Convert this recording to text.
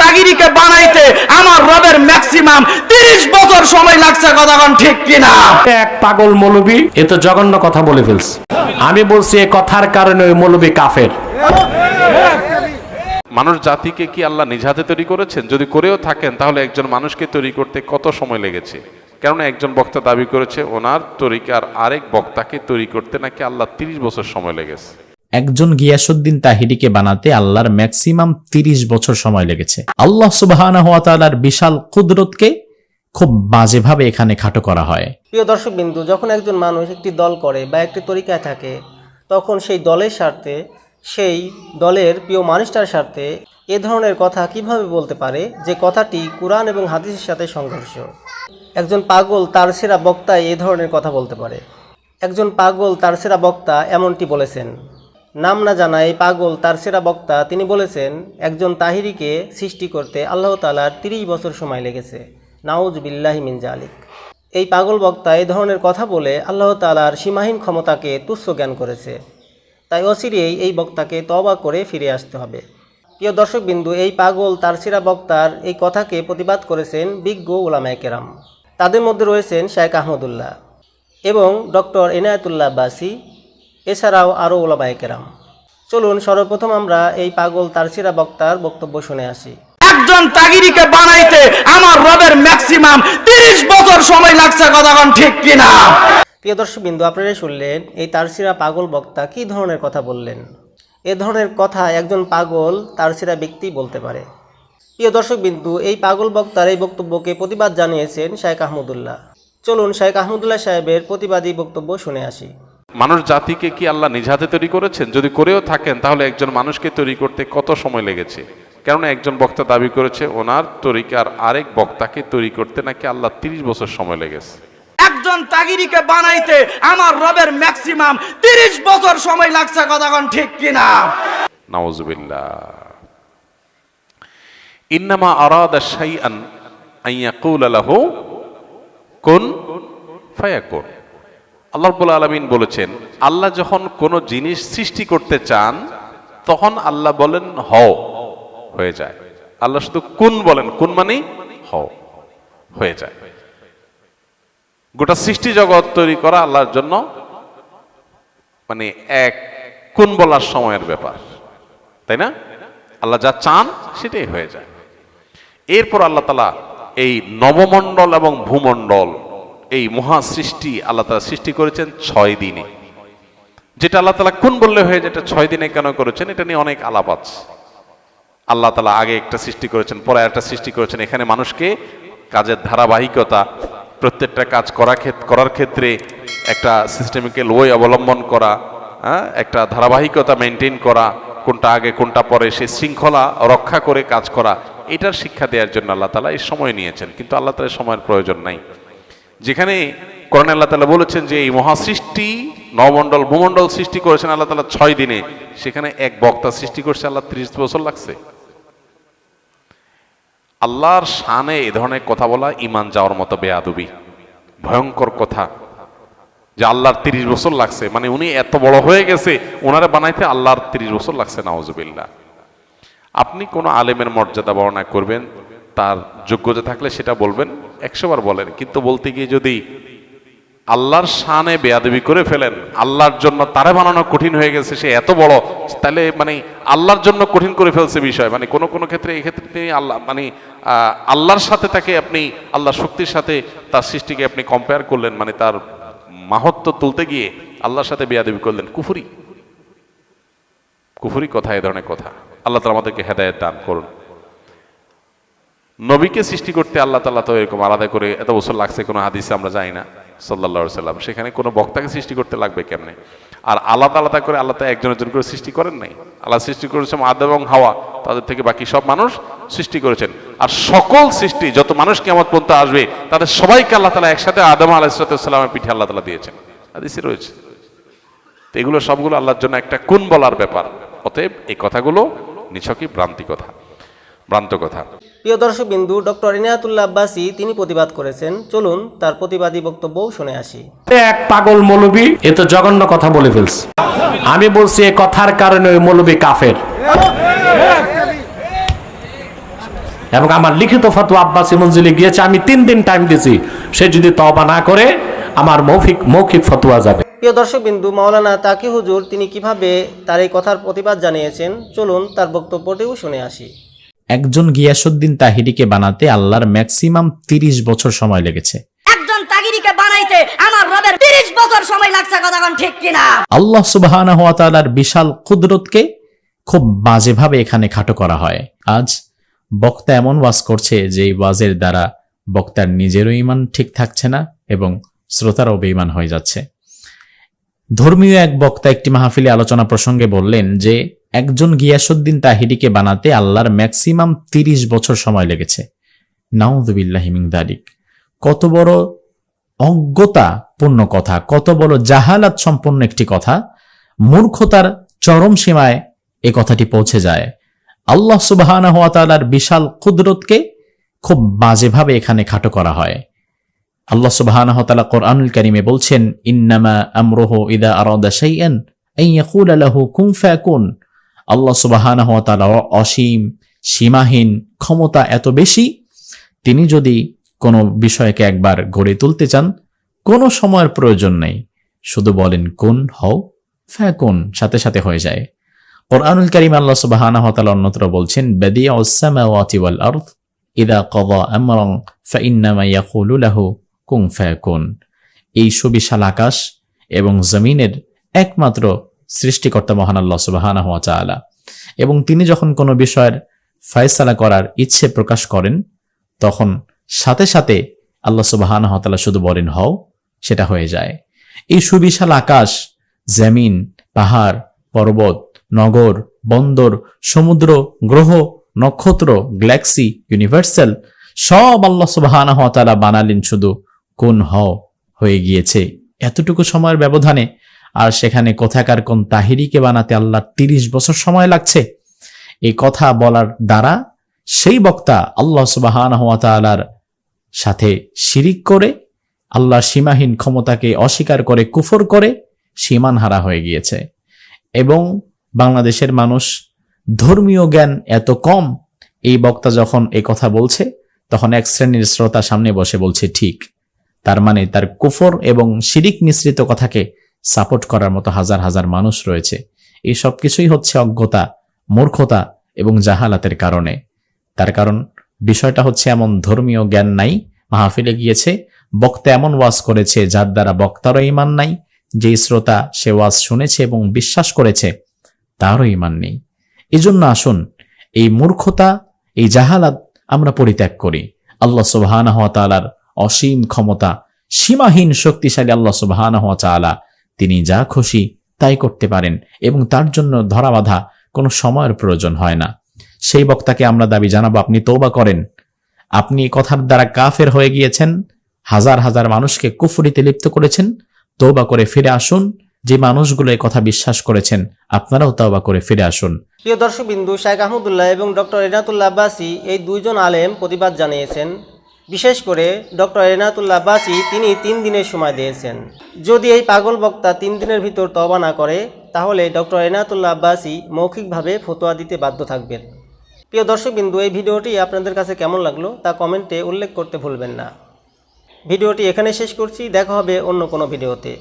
তাগিরিকে বানাইতে আমার রবের ম্যাক্সিমাম তিরিশ বছর সময় লাগছে কথা ঠিক কিনা? এক পাগল মৌলবী এ তো জঘন্য কথা বলে ফেলছে। আমি বলছি এ কথার কারণে ওই মৌলবী কাফের। মানুষ জাতিকে কি আল্লাহ নিজ হাতে তৈরি করেছেন? যদি করেও থাকেন তাহলে একজন মানুষকে তৈরি করতে কত সময় লেগেছে? কেননা একজন বক্তা দাবি করেছে ওনার তরিকার আরেক বক্তাকে তৈরি করতে নাকি আল্লাহ তিরিশ বছর সময় লেগেছে? একজন গিয়াসুদ্দিন তাহিরিকে বানাতে আল্লাহর ম্যাক্সিমাম তিরিশ বছর সময় লেগেছে। আল্লাহ সুবাহানা হাত তাআলার বিশাল কুদরতকে খুব বাজেভাবে এখানে খাটো করা হয়। প্রিয় দর্শক বিন্দু যখন একজন মানুষ একটি দল করে বা একটি তরিকায় থাকে, তখন সেই দলের স্বার্থে, সেই দলের প্রিয় মানুষটার স্বার্থে এ ধরনের কথা কীভাবে বলতে পারে যে কথাটি কোরআন এবং হাদিসের সাথে সংঘর্ষ? একজন পাগল তার সেরা বক্তা এ ধরনের কথা বলতে পারে। একজন পাগল তার সেরা বক্তা এমনটি বলেছেন নাম না জানা এই পাগল তার সেরা বক্তা, তিনি বলেছেন, একজন তাহিরিকে সৃষ্টি করতে আল্লাহ তালার তিরিশ বছর সময় লেগেছে। নাউজ বিল্লাহি মিন জালিক এই পাগল বক্তা এই ধরনের কথা বলে আল্লাহ তালার সীমাহীন ক্ষমতাকে তুচ্ছ জ্ঞান করেছে। তাই অচিরেই এই বক্তাকে তবা করে ফিরে আসতে হবে। প্রিয় দর্শকবিন্দু, এই পাগল তার সিরা বক্তার এই কথাকে প্রতিবাদ করেছেন বিজ্ঞ ওলামায় কেরাম। তাদের মধ্যে রয়েছেন শেখ আহমদুল্লাহ এবং ডক্টর এনায়েতুল্লাহ বাসি এছাড়াও আরও ওলামায় কেরাম চলুন সর্বপ্রথম আমরা এই পাগল তার সিরা বক্তার বক্তব্য শুনে আসি। একজন তাগিরিকে বানাইতে আমার রবের ম্যাক্সিমাম তিরিশ বছর সময় লাগছে কথা কোন ঠিক কিনা? প্রিয় দর্শকবিন্দু আপনারা শুনলেন এই তারসিরা পাগল বক্তা কি ধরনের কথা বললেন? এ ধরনের কথা একজন পাগল তারসিরা ব্যক্তি বলতে পারে। প্রিয় দর্শক বিন্দু এই পাগল বক্তার এই বক্তব্যকে প্রতিবাদ জানিয়েছেন শায়েখ আহমদুল্লাহ। চলুন শায়েখ আহমদুল্লাহ সাহেবের প্রতিবাদী বক্তব্য শুনে আসি। মানুষ জাতিকে কি আল্লাহ নিজ হাতে তৈরি করেছেন? যদি করেও থাকেন তাহলে একজন মানুষকে তৈরি করতে কত সময় লেগেছে? কেননা একজন বক্তা দাবি করেছে ওনার তরিকার আরেক বক্তাকে তৈরি করতে নাকি আল্লাহ তিরিশ বছর সময় লেগেছে। একজন তাগিরিকে বানাইতে আমার রবের ম্যাক্সিমাম তিরিশ বছর সময় লাগছে কথা কোন ঠিক কিনা? নাউজুবিল্লাহ। ইন্নামা আরাদা শাইআন আন ইয়াকুলা লাহু কুন ফায়াকুন। আল্লাহ আলামিন বলেছেন, আল্লাহ যখন কোনো জিনিস সৃষ্টি করতে চান, তখন আল্লাহ বলেন হও, হয়ে যায়। আল্লাহ শুধু কুন বলেন, কুন মানে হও, হয়ে যায়। গোটা সৃষ্টি জগৎ তৈরি করা আল্লাহর জন্য মানে এক কোন বলার সময়ের ব্যাপার, তাই না? আল্লাহ যা চান সেটাই হয়ে যায়। এরপর আল্লাহ তালা এই নবমণ্ডল এবং ভূমণ্ডল এই মহা সৃষ্টি আল্লাহ তালা সৃষ্টি করেছেন ছয় দিনে। যেটা আল্লাহ তালা কোন বললে হয়ে যেটা ছয় দিনে কেন করেছেন, এটা নিয়ে অনেক আলাপ আছে। আল্লাহ তালা আগে একটা সৃষ্টি করেছেন, পরে একটা সৃষ্টি করেছেন। এখানে মানুষকে কাজের ধারাবাহিকতা, প্রত্যেকটা কাজ করা করার ক্ষেত্রে একটা সিস্টেমিক্যাল ওয়ে অবলম্বন করা হ্যাঁ একটা ধারাবাহিকতা মেনটেন করা, কোনটা আগে, কোনটা পরে সেই শৃঙ্খলা রক্ষা করে কাজ করা, এটার শিক্ষা দেওয়ার জন্য আল্লাহ তালা এই সময় নিয়েছেন। কিন্তু আল্লাহ তালা সময়ের প্রয়োজন নাই। যেখানে কোরআন আল্লাহ তালা বলেছেন যে এই মহাসৃষ্টি নবমণ্ডল, ভূমণ্ডল সৃষ্টি করেছেন আল্লাহ তালা ছয় দিনে। সেখানে এক বক্তা সৃষ্টি করছে, আল্লাহ ত্রিশ বছর লাগছে। আল্লাহর শানে এ ধরনের কথা বলা ইমান যাওয়ার মতো বেয়াদবি। ভয়ঙ্কর কথা। যে আল্লাহর তিরিশ বছর লাগছে। মানে উনি এত বড় হয়ে গেছে ওনারা বানাইতে আল্লাহর তিরিশ বছর লাগছে নাওজুবিল্লাহ আপনি কোনো আলেমের মর্যাদা বর্ণনা করবেন? তার যোগ্যতা থাকলে সেটা বলবেন, একশোবার বলেন। কিন্তু বলতে গিয়ে যদি আল্লাহর শানে বেয়াদবি করে ফেলেন, আল্লাহর জন্য তারে বানানো কঠিন হয়ে গেছে, সে এত বড়, তাহলে মানে আল্লাহর জন্য কঠিন করে ফেলছে বিষয়। মানে কোনো কোনো ক্ষেত্রে এই ক্ষেত্রে তিনি আল্লাহ মানে আল্লাহর সাথে তাকে আপনি, আল্লাহর শক্তির সাথে তার সৃষ্টিকে আপনি কম্পেয়ার করলেন মানে তার মাহত্ব তুলতে গিয়ে আল্লাহর সাথে বেয়াদবি করলেন। কুফুরি। কুফুরি কথা, এ ধরনের কথা। আল্লাহ তালা আমাদেরকে হেদায়ত দান করুন। নবীকে সৃষ্টি করতে আল্লাহ তালা তো এরকম আলাদা করে এত বছর লাগছে, কোনো হাদিসে আমরা যাই না সাল্লা সাল্লাম সেখানে কোনো বক্তাকে সৃষ্টি করতে লাগবে কেমনে? আর আলাদা আলাদা করে আল্লাহ একজন একজন করে সৃষ্টি করেন নাই। আল্লাহ সৃষ্টি করেছেন আদ এবং হাওয়া, তাদের থেকে বাকি সব মানুষ সৃষ্টি করেছেন। আর সকল সৃষ্টি, যত মানুষ কেমন পর্যন্ত আসবে, তাদের সবাইকে আল্লাহ তালা একসাথে আদম আলাহিসামের পিঠে আল্লাহ তালা দিয়েছেন। হাদিসে রয়েছে। তো এগুলো সবগুলো আল্লাহর জন্য একটা কোন বলার ব্যাপার? অতএব এই কথাগুলো নিছকই ভ্রান্তি কথা, ভ্রান্ত কথা। প্রিয় দর্শক বিন্দু ডক্টর ইনায়াতুল্লাহ আব্বাসি তিনি প্রতিবাদ করেছেন। চলুন তার প্রতিবাদী বক্তব্যও শুনে আসি। এক পাগল মৌলবী। এ তো জঘন্য কথা বলে ফেলছে। আমি বলছি এ কথার কারণে ওই মৌলবী কাফের। এবং আমার লিখিত ফতোয়া আব্বাসী মঞ্জিলে গিয়েছে আমি তিন দিন টাইম দিয়েছি সে যদি তবা না করে আমার মৌখিক মৌখিক ফতোয়া যাবে। প্রিয় দর্শকবিন্দু মাওলানা তাকি হুজুর তিনি কীভাবে তার এই কথার প্রতিবাদ জানিয়েছেন? চলুন তার বক্তব্যটিও শুনে আসি। একজন গিয়াসুদ্দিন তাহিরিকে বানাতে আল্লাহর ম্যাক্সিমাম তিরিশ বছর সময় লেগেছে। একজন তাগিরিকে বানাইতে আমার রবের তিরিশ বছর সময় লাগছে কথা ঠিক কিনা? আল্লাহ সুবাহানা হাত তাআলার বিশাল কুদরতকে খুব বাজেভাবে এখানে খাটো করা হয়। আজ বক্তা এমন ওয়াজ করছে যে ওয়াজের দ্বারা বক্তার নিজেরও ইমান ঠিক থাকছে না এবং শ্রোতারাও বেঈমান হয়ে যাচ্ছে। ধর্মীয় এক বক্তা একটি মাহফিলে আলোচনা প্রসঙ্গে বললেন যে একজন গিয়াসুদ্দিন তাহিরিকে বানাতে আল্লাহর ম্যাক্সিমাম তিরিশ বছর সময় লেগেছে। নাউদুবিল্লাহিমিং দালিক। কত বড় অজ্ঞতা পূর্ণ কথা, কত বড় জাহালাত সম্পন্ন একটি কথা। মূর্খতার চরম সীমায় এ কথাটি পৌঁছে যায়। আল্লাহ সুবাহানা বিশাল কুদরতকে খুব বাজেভাবে এখানে খাটো করা হয়। আল্লাহ সুবহানাহু ওয়া তাআলা কোরআনুল কারীমে বলছেন, ইন্নামা আমরুহু ইদা আরাদা শাইআন আন ইয়াকুলা লাহু কুন আল্লাহ সুবহানাহু ওয়া তাআলা অসীম, সীমাহীন ক্ষমতা এত বেশি, তিনি যদি কোনো বিষয়কে একবার গড়ে তুলতে চান, কোনো সময়ের প্রয়োজন নেই। শুধু বলেন কোন হও ফায়াকুন সাথে সাথে হয়ে যায়। কোরআনুল কারীম আল্লাহ সুবহানাহু ওয়া তাআলা অন্যত্র বলছেন বাদিউস সামাওয়াতি ওয়াল আরদ, ইদা কদা আমরান, ফাইন্নামা ইয়াকুলু কুং ফায়াকুন। এই সুবিশাল আকাশ এবং জমিনের একমাত্র সৃষ্টিকর্তা মহান আল্লাহ সুবহানাহু ওয়া তাআলা। এবং তিনি যখন কোনো বিষয়ের ফয়সালা করার ইচ্ছে প্রকাশ করেন, তখন সাথে সাথে আল্লাহ সুবহানাহু ওয়া তাআলা শুধু বলেন, হও, সেটা হয়ে যায়। এই সুবিশাল আকাশ, জমিন, পাহাড়, পর্বত, নগর, বন্দর, সমুদ্র, গ্রহ, নক্ষত্র, গ্যালাক্সি, ইউনিভার্সাল, সব আল্লাহ সুবহানাহু ওয়া তাআলা বানালেন শুধু কোন হও হয়ে গিয়েছে। এতটুকু সময়ের ব্যবধানে আর সেখানে কোথাকার কোন তাহিরিকে বানাতে আল্লাহ তিরিশ বছর সময় লাগছে? এই কথা বলার দ্বারা সেই বক্তা আল্লাহ তাআলার সাথে শিরিক করে, আল্লাহ সীমাহীন ক্ষমতাকে অস্বীকার করে, কুফর করে সীমান হারা হয়ে গিয়েছে। এবং বাংলাদেশের মানুষ ধর্মীয় জ্ঞান এত কম, এই বক্তা যখন এই কথা বলছে, তখন এক শ্রেণির শ্রোতা সামনে বসে বলছে, ঠিক। তার মানে তার কুফর এবং শিরিক মিশ্রিত কথাকে সাপোর্ট করার মতো হাজার হাজার মানুষ রয়েছে। এই সব কিছুই হচ্ছে অজ্ঞতা, মূর্খতা এবং জাহালাতের কারণে। তার কারণ, বিষয়টা হচ্ছে এমন ধর্মীয় জ্ঞান নাই, মাহফিলে গিয়েছে, বক্তা এমন ওয়াজ করেছে যার দ্বারা বক্তারও ইমান নাই, যেই শ্রোতা সে ওয়াজ শুনেছে এবং বিশ্বাস করেছে, তারও ইমান নেই। এজন্য আসুন, এই মূর্খতা, এই জাহালাত আমরা পরিত্যাগ করি। আল্লাহ তাআলার অসীম ক্ষমতা, সীমাহীন শক্তিশালী আল্লাহ তাআলা তিনি যা খুশি তাই করতে পারেন এবং তার জন্য ধরা বাঁধা কোনো সময়ের প্রয়োজন হয় না। সেই বক্তাকে আমরা দাবি জানাব, আপনি তৌবা করেন। আপনি কথার দ্বারা কাফের হয়ে গিয়েছেন, হাজার হাজার মানুষকে কুফরিতে লিপ্ত করেছেন তৌবা করে ফিরে আসুন। যে মানুষগুলো কথা বিশ্বাস করেছেন, আপনারাও তৌবা করে ফিরে আসুন। প্রিয় দর্শক বিন্দু শাইখ আহমদুল্লাহ এবং ডক্টর এনাতুল্লাহ আব্বাসি এই দুইজন আলেম প্রতিবাদ জানিয়েছেন। বিশেষ করে ডক্টর এনাতুল্লাহ বাসি তিনি তিন দিনের সময় দিয়েছেন। যদি এই পাগল বক্তা তিন দিনের ভিতর তবা না করে, তাহলে ডক্টর এনাতুল্লাহ আব্বাসি মৌখিকভাবে ফতোয়া দিতে বাধ্য থাকবেন। প্রিয় দর্শকবিন্দু, এই ভিডিওটি আপনাদের কাছে কেমন লাগল তা কমেন্টে উল্লেখ করতে ভুলবেন না। ভিডিওটি এখানে শেষ করছি, দেখা হবে অন্য কোনো ভিডিওতে।